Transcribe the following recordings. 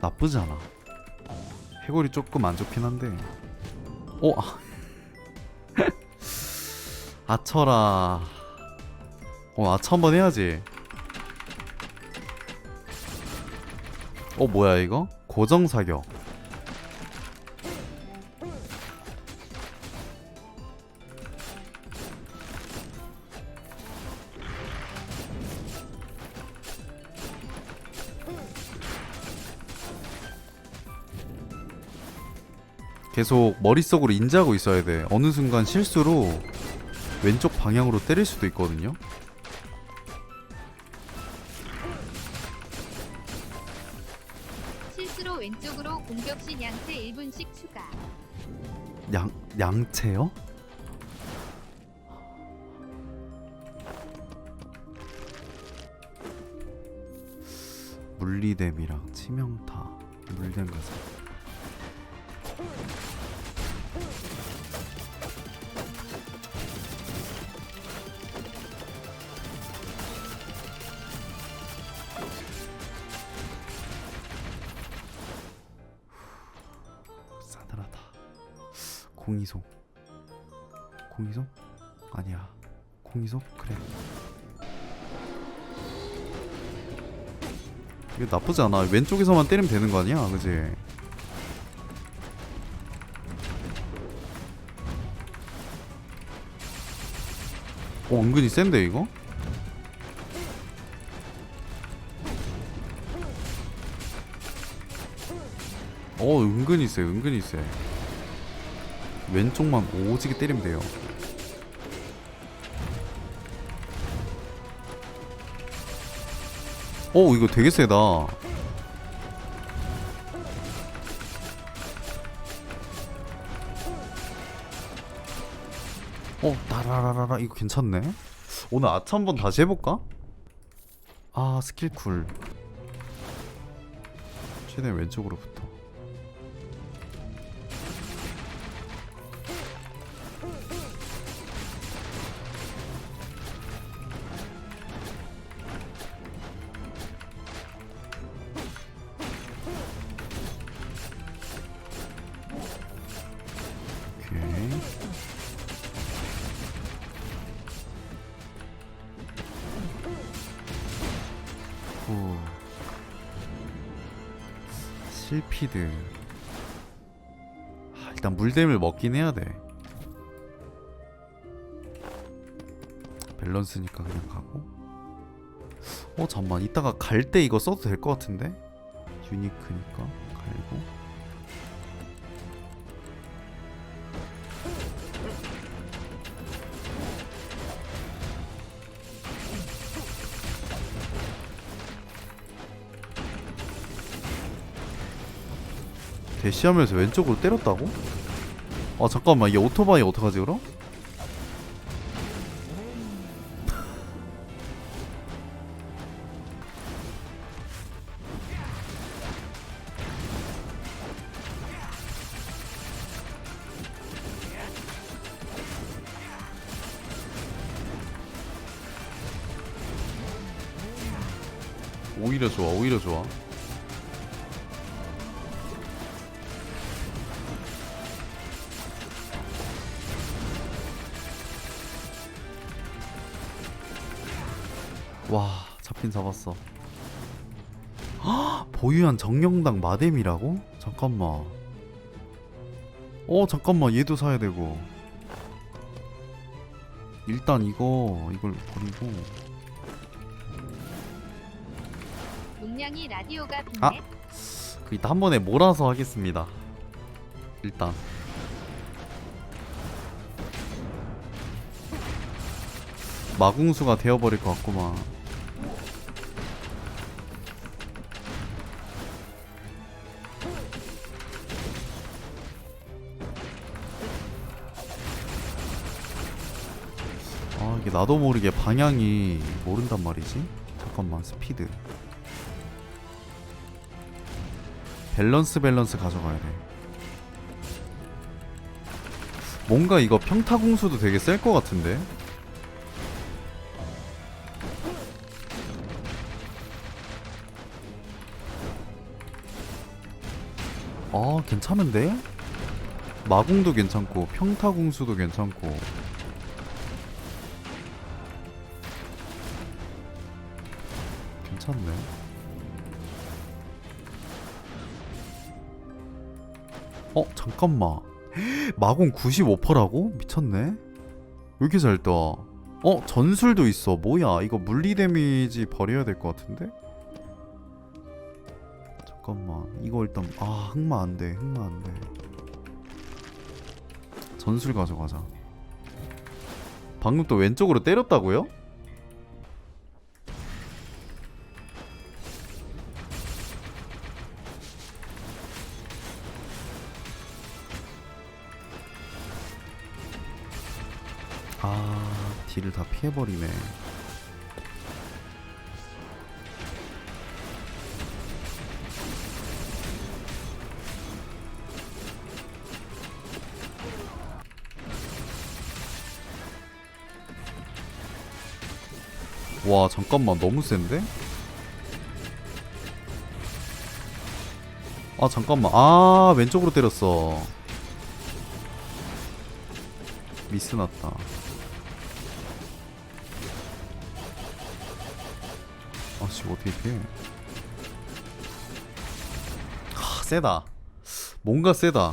나쁘지 않아. 해골이 조금 안 좋긴 한데. 오, 아. 아처라. 어, 아처 한번 해야지. 어, 뭐야 이거? 고정 사격. 계속 머릿속으로 인지하고 있어야 돼. 어느 순간 실수로 왼쪽 방향으로 때릴 수도 있거든요. 실수로 왼쪽으로 공격 시 양채 1분씩 추가. 양 양채요? 물리댐이랑 치명타 물댐 가서 공이송 공이송? 아니야 공이송? 그래 이게 나쁘지 않아 왼쪽에서만 때리면 되는 거 아니야 그지? 어 은근히 센데 이거? 어 은근히 세 은근히 세 왼쪽만 오지게 때리면 돼요. 어 이거 되게 세다. 어 나라라라라 이거 괜찮네. 오늘 아차 한번 다시 해볼까? 아 스킬 쿨. 최대한 왼쪽으로 붙어 실피드. 아, 일단 물댐을 먹긴 해야 돼. 밸런스니까 그냥 가고. 어 잠만. 이따가 갈 때 이거 써도 될 것 같은데? 유니크니까 갈고 대시하면서 왼쪽으로 때렸다고? 아 잠깐만 얘 오토바이 어떡하지 그럼? 오히려 좋아 오히려 좋아 잡긴 잡았어. 헉, 보유한 정령당 마뎀이라고? 잠깐만. 어 잠깐만. 얘도 사야 되고. 일단 이거 이걸 버리고. 용량이 라디오가 빈네. 아! 그 이따 한 번에 몰아서 하겠습니다. 일단. 마궁수가 되어버릴 것 같구만 나도 모르게 방향이 모른단 말이지. 잠깐만 스피드. 밸런스 밸런스 가져가야 돼. 뭔가 이거 평타공수도 되게 셀 것 같은데? 아 괜찮은데? 마궁도 괜찮고 평타궁수도 괜찮고 괜찮네. 어 잠깐만. 마공 95%라고? 미쳤네. 왜 이렇게 잘 떠? 어 전술도 있어. 뭐야? 이거 물리 데미지 버려야 될 것 같은데? 잠깐만. 이거 일단 아 흑마 안돼. 흑마 안돼. 전술 가져가자. 방금 또 왼쪽으로 때렸다고요? 아 딜을 다 피해버리네. 와 잠깐만 너무 센데? 아 잠깐만. 아 왼쪽으로 때렸어. 미스 났다 아씨 어떻게 피해? 하 세다. 뭔가 세다.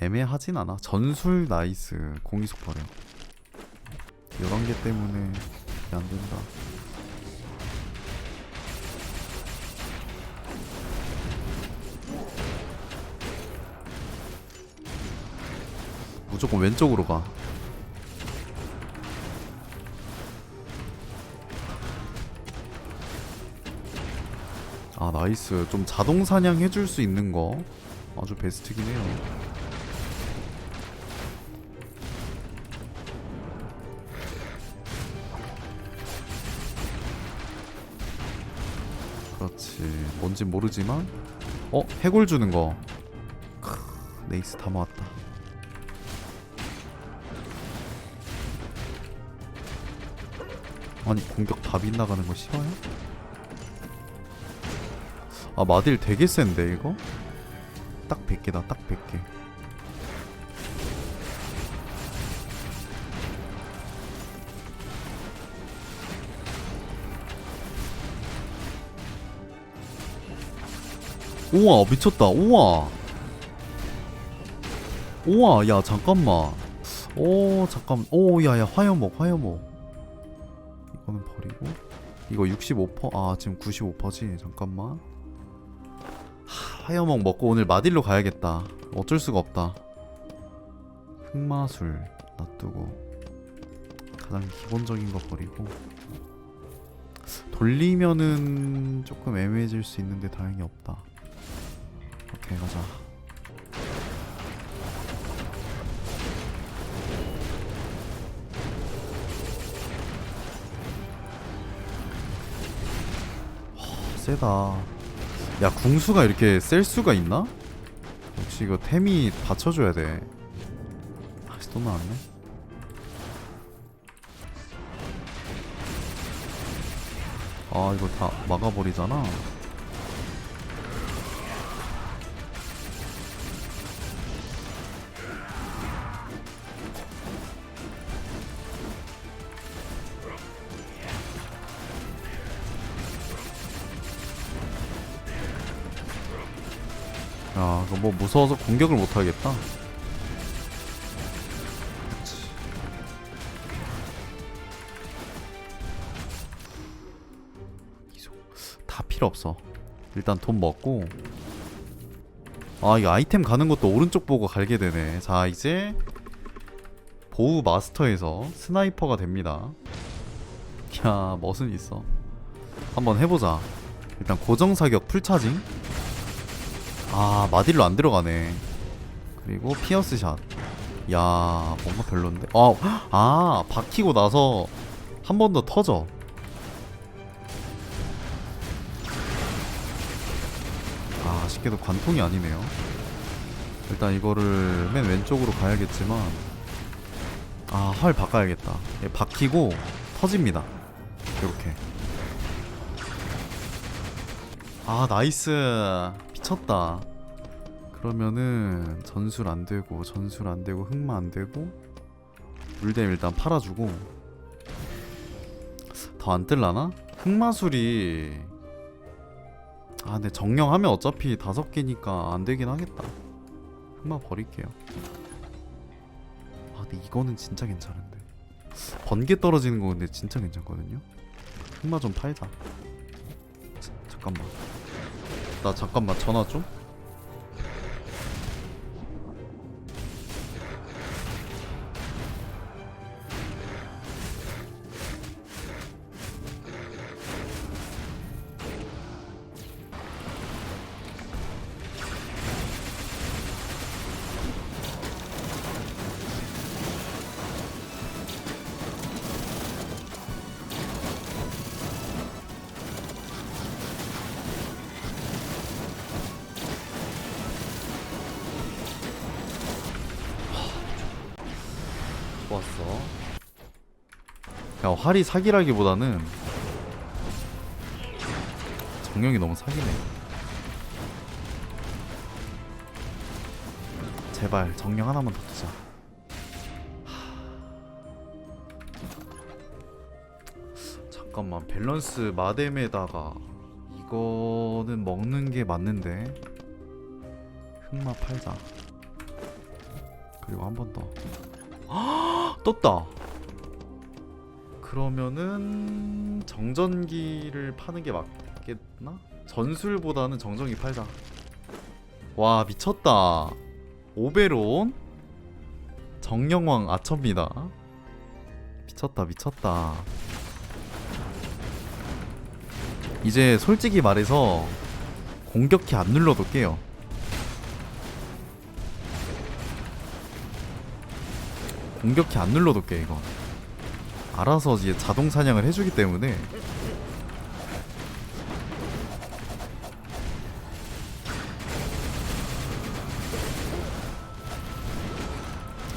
애매하진 않아. 전술 나이스. 공이속 버려 11개 때문에 이게 안 된다. 무조건 왼쪽으로 가. 나이스. 좀 자동 사냥 해줄 수 있는 거 아주 베스트긴 해요. 그렇지. 뭔진 모르지만 어? 해골 주는 거. 크, 네이스 다 모았다. 아니 공격 다 빗나가는 거 싫어요? 아 마딜 되게 센데 이거? 딱 100개다 딱 100개. 우와 미쳤다. 우와. 우와 야 잠깐만. 오 잠깐 오 야야 화염목 화염목. 이거는 버리고. 이거 65%아 지금 95%지. 잠깐만 하, 화염목 먹고 오늘 마딜로 가야겠다. 어쩔 수가 없다. 흑마술 놔두고 가장 기본적인 거 버리고. 돌리면은 조금 애매해질 수 있는데 다행히 없다. 오케이 가자. 하, 세다 야 궁수가 이렇게 셀 수가 있나? 역시 이거 템이 받쳐줘야 돼. 아씨 또 나왔네. 아 이거 다 막아버리잖아 뭐 무서워서 공격을 못 하겠다. 그렇지. 이속 다 필요 없어. 일단 돈 먹고. 아, 이 아이템 가는 것도 오른쪽 보고 갈게 되네. 자, 이제 보우 마스터에서 스나이퍼가 됩니다. 야, 멋은 있어. 한번 해보자. 일단 고정 사격 풀차징. 아 마딜로 안 들어가네 그리고 피어스 샷. 야 뭔가 별론데. 아, 아 박히고 나서 한 번 더 터져. 아 아쉽게도 관통이 아니네요. 일단 이거를 맨 왼쪽으로 가야겠지만 아활 바꿔야겠다. 예, 박히고 터집니다. 이렇게. 아 나이스 미쳤다. 그러면은 전술 안 되고 전술 안 되고 흑마 안 되고 물댐 일단 팔아주고 더 안 뜰라나? 흑마술이 아 근데 정령하면 어차피 다섯 개니까 안 되긴 하겠다. 흑마 버릴게요. 아 근데 이거는 진짜 괜찮은데. 번개 떨어지는 거 근데 진짜 괜찮거든요? 흑마 좀 팔자. 자, 잠깐만 나 잠깐만 전화 좀 야 활이 사기라기보다는 정령이 너무 사기네. 제발 정령 하나만 더 뜨자. 하... 잠깐만 밸런스 마뎀에다가 이거는 먹는 게 맞는데 흑마 팔자. 그리고 한 번 더. 떴다. 그러면은 정전기를 파는 게 맞겠나? 전술보다는 정전기 팔자. 와 미쳤다. 오베론 정령왕 아첨니다. 미쳤다 미쳤다. 이제 솔직히 말해서 공격키 안 눌러도 깨요. 공격키 안 눌러도 깨 이거 알아서 이제 자동 사냥을 해주기 때문에.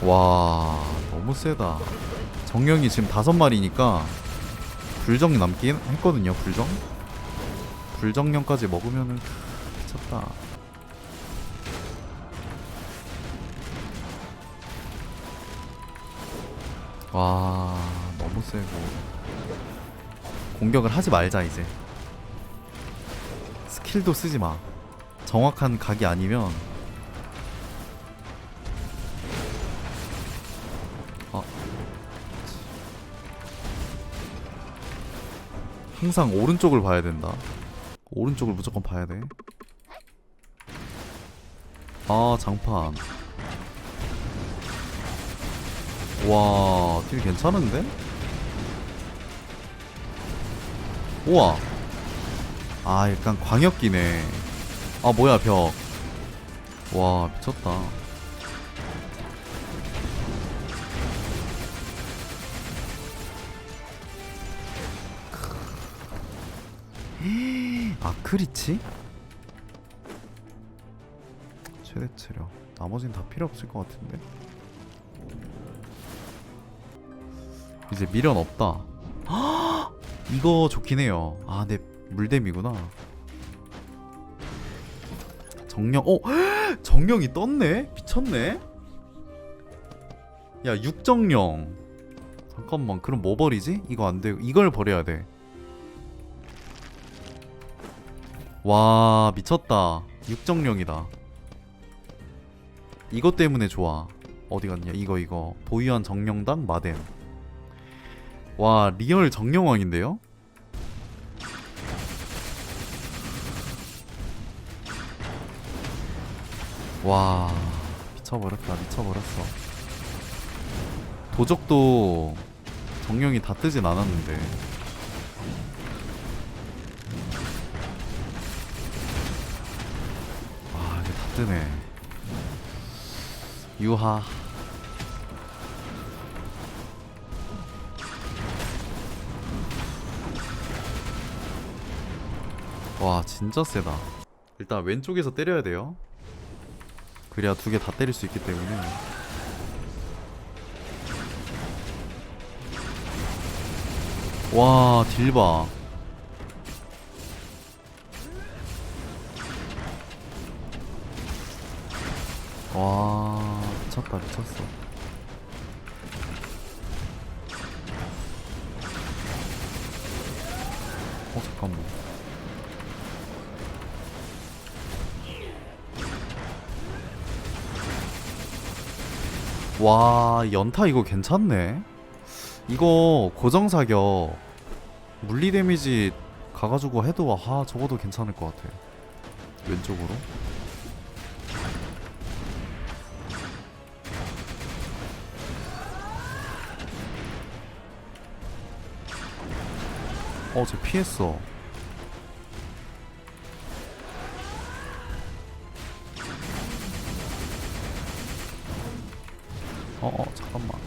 와 너무 세다. 정령이 지금 다섯 마리니까 불정 남긴 했거든요 불정? 불정령까지 먹으면은 미쳤다. 와 너무 세고 공격을 하지 말자 이제. 스킬도 쓰지 마. 정확한 각이 아니면. 아. 항상 오른쪽을 봐야 된다. 오른쪽을 무조건 봐야 돼 아 장판. 와, 딜 괜찮은데? 우와. 아, 약간 광역기네. 아, 뭐야, 벽. 와, 미쳤다. 아 크리치? 최대 체력. 나머진 다 필요 없을 것 같은데? 이제 미련 없다. 이거 좋긴 해요. 아, 내 물댐이구나. 정령, 어, 정령이 떴네? 미쳤네? 야, 육정령. 잠깐만, 그럼 뭐 버리지? 이거 안 되고, 이걸 버려야 돼. 와, 미쳤다. 육정령이다. 이것 때문에 좋아. 어디 갔냐? 이거, 이거. 보유한 정령당 마뎀. 와 리얼 정령왕인데요? 와 미쳐버렸다 미쳐버렸어. 도적도 정령이 다 뜨진 않았는데. 와 이게 다 뜨네. 유하 와 진짜 세다. 일단 왼쪽에서 때려야 돼요. 그래야 두 개 다 때릴 수 있기 때문에. 와 딜봐. 와 미쳤다 미쳤어. 어 잠깐만 와 연타 이거 괜찮네. 이거 고정사격 물리 데미지 가가지고 해도 아 적어도 괜찮을 것 같아. 왼쪽으로. 어, 쟤 피했어. 어, 어, 잠깐만.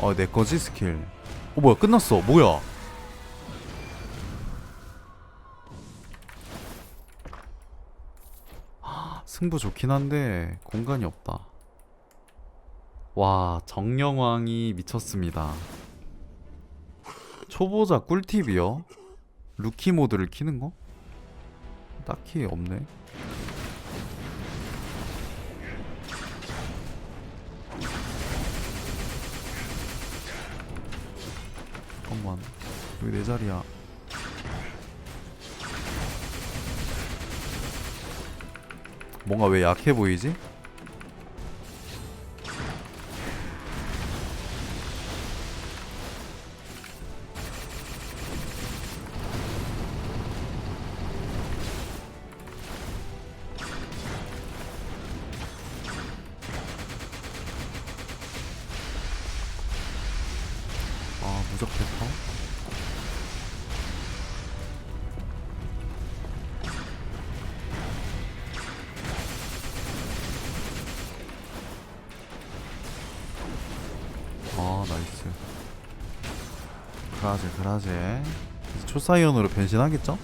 어, 내 거지 스킬. 어, 뭐야, 끝났어. 뭐야? 승부 좋긴 한데 공간이 없다. 와, 정령왕이 미쳤습니다. 초보자 꿀팁이요? 루키 모드를 키는 거? 딱히 없네. 잠깐만 여기 내 자리야 뭔가 왜 약해 보이지? 아 무적 대 그라제 그라제 초사이언으로 변신하겠죠?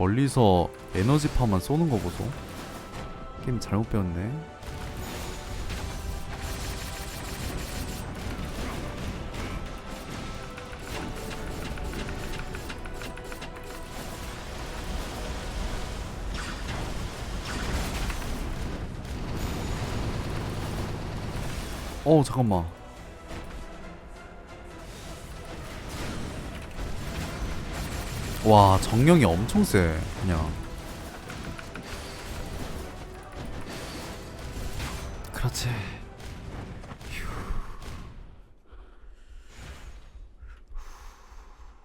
멀리서 에너지파만 쏘는 거 보소. 게임 잘못 배웠네. 어 잠깐만 와 정령이 엄청 세 그냥. 그렇지. 휴.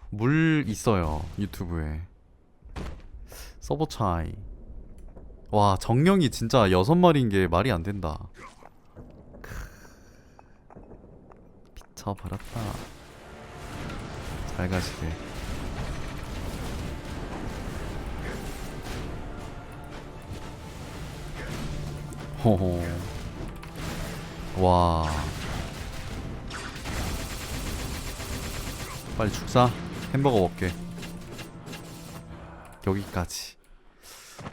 물 있어요 유튜브에. 서버 차이. 와 정령이 진짜 여섯 마리인 게 말이 안 된다. 크. 미쳐버렸다. 잘 가시게 호호. 와. 빨리 죽사. 햄버거 먹게. 여기까지.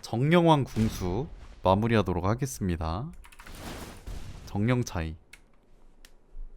정령왕 궁수 마무리하도록 하겠습니다. 정령 차이.